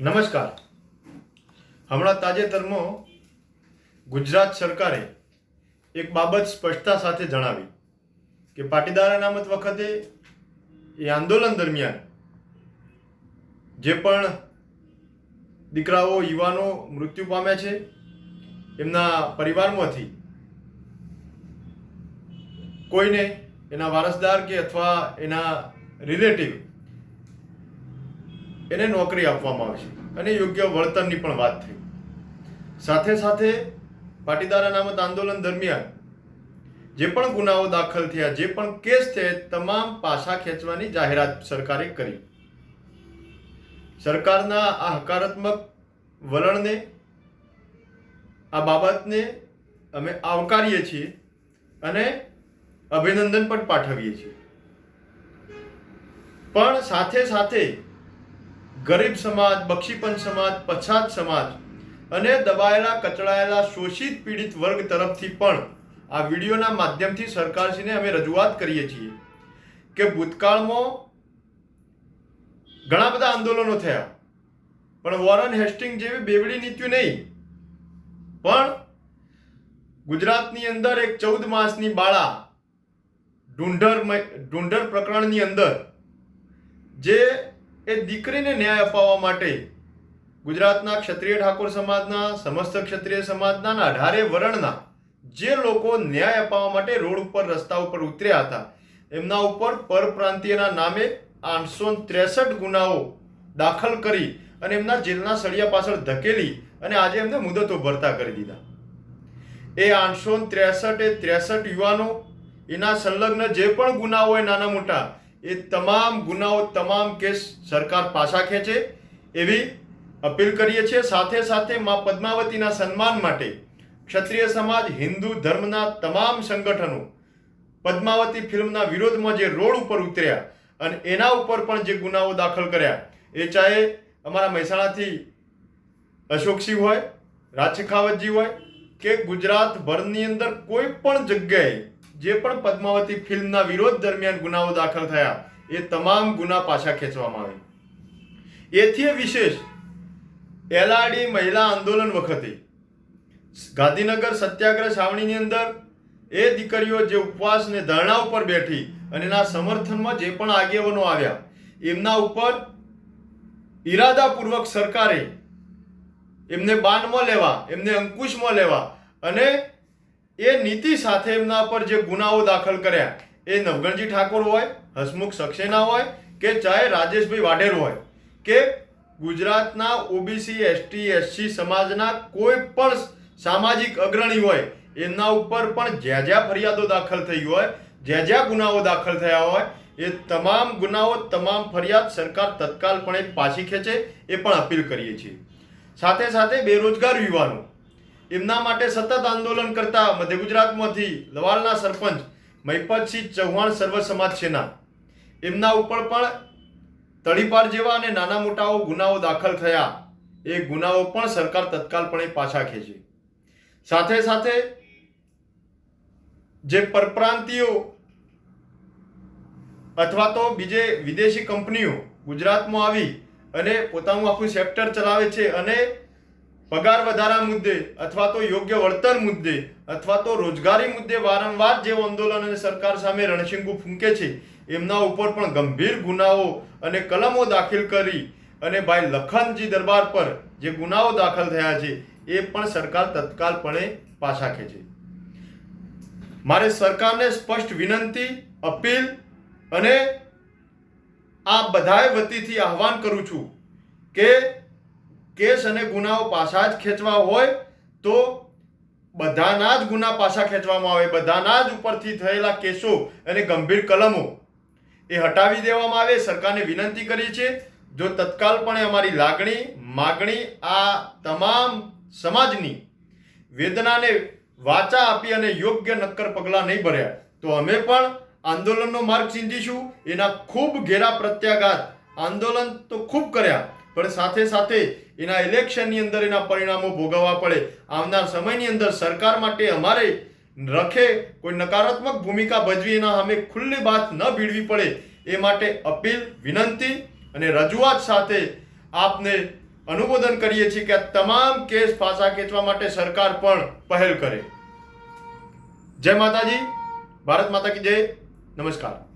નમસ્કાર. હમણાં તાજેતરમાં ગુજરાત સરકારે એક બાબત સ્પષ્ટતા સાથે જણાવી કે પાટીદાર અનામત વખતે એ આંદોલન દરમિયાન જે પણ દીકરાઓ, યુવાનો મૃત્યુ પામ્યા છે, એમના પરિવારમાંથી કોઈને એના વારસદાર કે અથવા એના રિલેટિવ એને નોકરી આપવામાં આવશે. અને યોગ્ય વળતરની પણ વાત થઈ. સાથે સાથે પાટીદાર અનામત આંદોલન દરમિયાન જે પણ ગુનાઓ દાખલ થયા, જે પણ કેસ થયા તમામ પાછા ખેંચવાની જાહેરાત સરકારે કરી. સરકારના આ હકારાત્મક વલણને, આ બાબતને અમે આવકારીએ છીએ અને અભિનંદન પણ પાઠવીએ છીએ. પણ સાથે સાથે ગરીબ સમાજ, બક્ષીપંચ સમાજ, પછાત સમાજ અને દબાયેલા, કચડાયેલા, શોષિત, પીડિત વર્ગ તરફથી પણ આ વિડીયોના માધ્યમથી સરકારશ્રીને અમે રજૂઆત કરીએ છીએ કે ભૂતકાળમાં ઘણા બધા આંદોલનો થયા. પણ વોરન હેસ્ટિંગ જેવી બેવડી નીત્યું નહીં. પણ ગુજરાતની અંદર એક ચૌદ માસની બાળા ઢુંઢર ઢુંઢર પ્રકરણની અંદર જે એ દીકરીને ન્યાય અપાવવા માટે ગુજરાતના ક્ષત્રિય ઠાકોર સમાજના, સમસ્ત ક્ષત્રિય સમાજના અઢારે વર્ણના જે લોકો ન્યાય અપાવવા માટે રોડ ઉપર, રસ્તા ઉપર ઉતર્યા હતા, એમના ઉપર પરપ્રાંતિયના નામે આઠસો ત્રેસઠ ગુનાઓ દાખલ કરી અને એમના જેલના સળિયા પાછળ ધકેલી અને આજે એમને મુદતો ભરતા કરી દીધા. એ આઠસો ત્રેસઠ એ ત્રેસઠ યુવાનો, એના સંલગ્ન જે પણ ગુનાઓ હોય નાના મોટા એ તમામ ગુનાઓ તમામ કેસ સરકાર પાછા ખેંચે એવી અપીલ કરીએ છીએ. સાથે સાથે મા પદ્માવતીના સન્માન માટે ક્ષત્રિય સમાજ, હિન્દુ ધર્મના તમામ સંગઠનો પદ્માવતી ફિલ્મના વિરોધમાં જે રોડ ઉપર ઉતર્યા અને એના ઉપર પણ જે ગુનાઓ દાખલ કર્યા, એ ચાહે અમારા મહેસાણાથી અશોકસિંહ હોય, રાજ શેખાવતજી હોય કે ગુજરાતભરની અંદર કોઈ પણ જગ્યાએ જે પણ પદ્માવતી ફિલ્મના વિરોધ દરમિયાન ગુનાઓ દાખલ થયા, એ તમામ ગુના પાછા ખેંચવામાં આવે એથી વિશેષ એલઆરડી મહિલા આંદોલન વખતે, ગાંધીનગર સત્યાગ્રહ છાવણીની અંદર, એ દીકરીઓ જે ઉપવાસ ને ધરણા ઉપર બેઠી અને એના સમર્થનમાં જે પણ આગેવાનો આવ્યા, એમના ઉપર ઈરાદાપૂર્વક સરકારે એમને બાનમાં લેવા, એમને અંકુશમાં લેવા અને એ નીતિ સાથે એમના પર જે ગુનાઓ દાખલ કર્યા, એ નવગણજી ઠાકોર હોય, હસમુખ સક્સેના હોય કે ચાહે રાજેશભાઈ વાઢેર હોય, કે ગુજરાતના ઓબીસી, એસટી, એસસી સમાજના કોઈ પણ સામાજિક અગ્રણી હોય, એમના ઉપર પણ જ્યાં જ્યાં ફરિયાદો દાખલ થઈ હોય, જ્યાં જ્યાં ગુનાઓ દાખલ થયા હોય, એ તમામ ગુનાઓ, તમામ ફરિયાદ સરકાર તત્કાલપણે પાછી ખેંચે, એ પણ અપીલ કરીએ છીએ. સાથે સાથે બેરોજગાર યુવાનો એમના માટે સતત આંદોલન કરતા મધ્ય ગુજરાતમાંથી લવાલના સરપંચ મહિપતસિંહ ચૌહાણ સર્વ સમાજ સેના. એમના ઉપર પણ તળીપાર જેવા અને નાના મોટાઓ ગુનાઓ દાખલ થયા. એ ગુનાઓ પણ સરકાર તત્કાલપણે પાછા ખેંચે. સાથે સાથે જે પરપ્રાંતિઓ અથવા તો બીજે વિદેશી કંપનીઓ ગુજરાતમાં આવી અને પોતાનું આખું સેક્ટર ચલાવે છે અને પગાર વધારા મુદ્દે અથવા તો યોગ્ય વળતર મુદ્દે અથવા તો રોજગારી મુદ્દે વારંવાર જે આંદોલન અને સરકાર સામે રણશીંગુ ફૂંકે છે, એમના ઉપર પણ ગંભીર ગુનાઓ અને કલમો દાખલ કરી અને ભાઈ લખનજી દરબાર પર જે ગુનાઓ દાખલ થયા છે, એ પણ સરકાર તત્કાલપણે પાછા ખેંચે. મારે સરકારને સ્પષ્ટ વિનંતી, અપીલ અને આ બધાય વતીથી આહવાન કરું છું કે કેસ અને ગુનાઓ પાછા જ ખેંચવા હોય તો બધાના જ ગુના પાછા ખેંચવામાં આવે. બધાના જ ઉપરથી થયેલા કેસો અને ગંભીર કલમો એ હટાવી દેવામાં આવે. સરકારને વિનંતી કરી છે જો તત્કાલપણે અમારી લાગણી, માગણી આ તમામ સમાજની વેદનાને વાચા આપી અને યોગ્ય નક્કર પગલાં નહીં ભર્યા, તો અમે પણ આંદોલનનો માર્ગ ચીંધીશું એના ખૂબ ઘેરા પ્રત્યાઘાત આંદોલન તો ખૂબ કર્યા પણ સાથે સાથે એના ઇલેક્શનની અંદર એના પરિણામો ભોગવવા પડે. આવનાર સમયની અંદર સરકાર માટે અમારે રખે, કોઈ નકારાત્મક ભૂમિકા ભજવી એના સામે ખુલ્લી વાત ન ભીડવી પડે, એ માટે અપીલ, વિનંતી અને રજૂઆત સાથે આપને અનુમોદન કરીએ છીએ કે તમામ કેસ પાછા ખેંચવા માટે સરકાર પણ પહેલ કરે. જય માતાજી. ભારત માતા કી જય. નમસ્કાર.